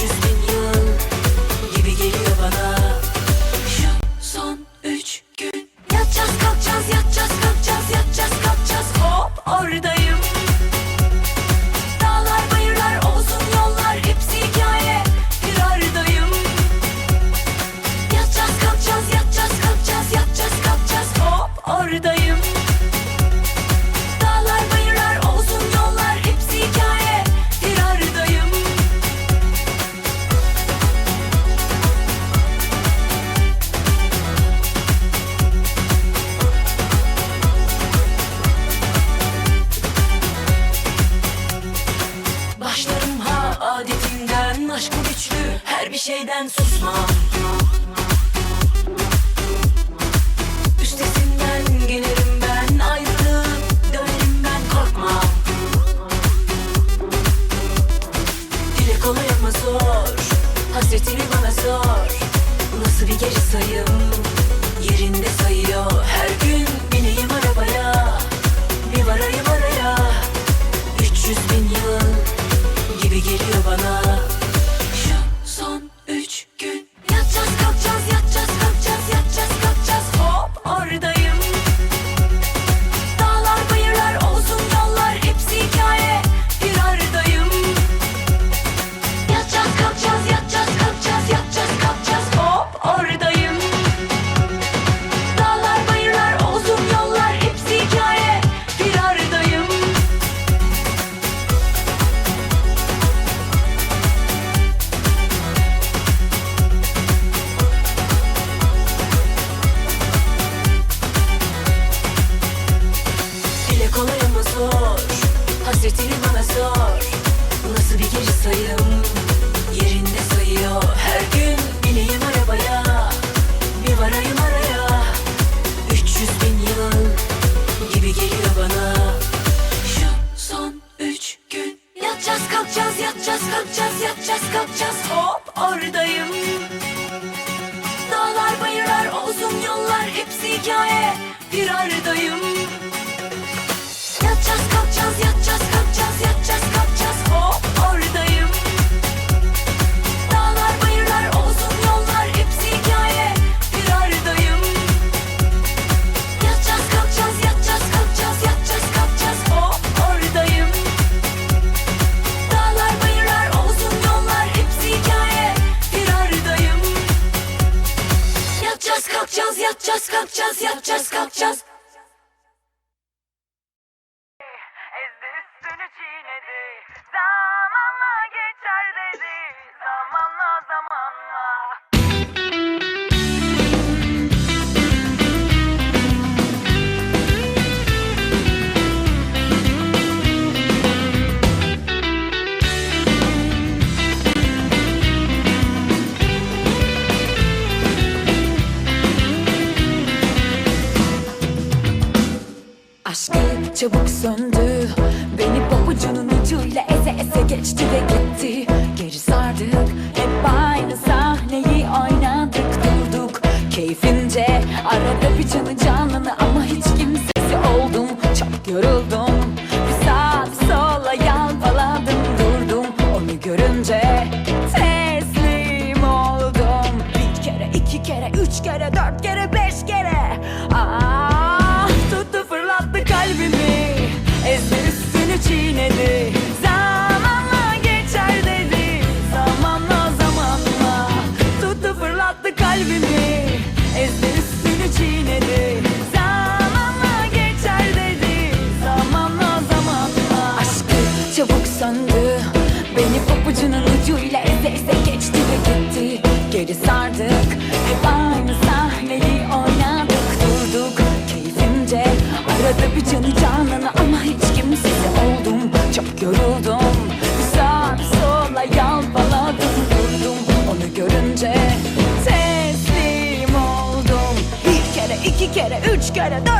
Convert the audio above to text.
300 Aşkı güçlü her bir şeyden susmam Üstesinden gelirim ben Ayrılığı dönerim ben korkmam Dile kolay ama zor Hasretini bana sor. Nasıl bir geri sayım Hasretini bana sor Nasıl bir geri sayım? Yerinde sayıyor. Her gün bineyim arabaya Bir varayım araya. 300 bin yıl Gibi geliyor bana. Şu son üç gün. Yatacağız kalkacağız yatacağız kalkacağız yatacağız kalkacağız. Hop oradayım. Dağlar bayırlar olsun yollar hepsi hikaye. Bir aradayım kalkacağız yatacağız kalkacağız yatacağız kalkacağız geçti ve gitti. Geri sardık hep aynı sahneyi oynadık durduk. Keyfince arada bir canı canını ama hiç kimsesi oldum. Çok yoruldum bir sağa bir sola yalpaladım durdum. Onu görünce teslim oldum. Bir kere iki kere üç kere dört kere beş kere. Ah tuttu fırlattı kalbimi. Ezdi üstünü çiğnedi canı canını ama hiç kimsesi oldum. Çok yoruldum. Bir sola yalpaladım durdum. Onu görünce teslim oldum. Bir kere iki kere üç kere dört